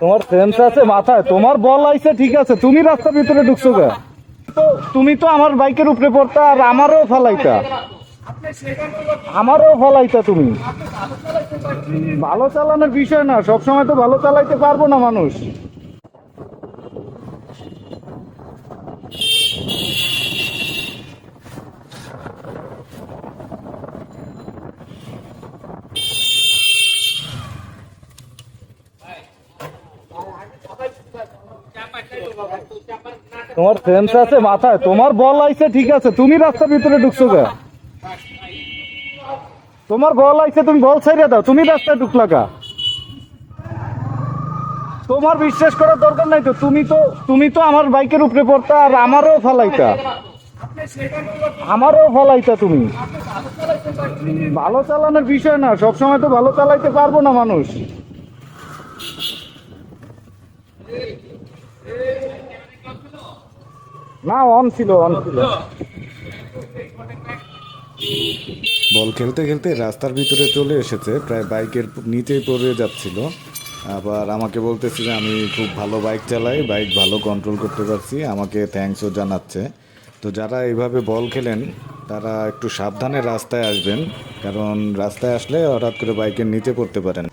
তোমার সেন্স আছে মাথায়। তোমার বল আইছে, ঠিক আছে, তুমি রাস্তার ভিতরে ঢুকছো কে তুমি তো আমার বাইকের উপরে পড়তা আর আমারও ফলাইতা। আমারও ফলাইতা তুমি। ভালো চালানোর বিষয় না, সবসময় তো ভালো চালাইতে পারব না মানুষ। তোমার সেন্স আছে মাথায়। তোমার বল আইছে, ঠিক আছে, তুমি রাস্তার ভিতরে ঢুকছো গা তোমার বল আইছে, তুমি বল ছাইড়ে দাও, তুমি রাস্তায় ঢুকলা কা তোমার বিশ্বাস করার দরকার নাই তো, তুমি তো তুমি তো আমার বাইকের উপরে পড়তা আর আমারও ফলাইতা। আমারও ফলাইতা তুমি। ভালো চালানোর বিষয় না, সবসময় তো ভালো চালাইতে পারব না মানুষ। না অন ছিল অন ছিল। বল খেলতে খেলতে রাস্তার ভিতরে চলে এসেছে, প্রায় বাইকের নিচেই পড়ে যাচ্ছিল। আবার আমাকে বলতেছে যে আমি খুব ভালো বাইক চালাই, বাইক ভালো কন্ট্রোল করতে পারছি, আমাকে থ্যাঙ্কসও জানাচ্ছে। তো যারা এইভাবে বল খেলেন, তারা একটু সাবধানে রাস্তায় আসবেন, কারণ রাস্তায় আসলে হঠাৎ করে বাইকের নিচে পড়তে পারেন।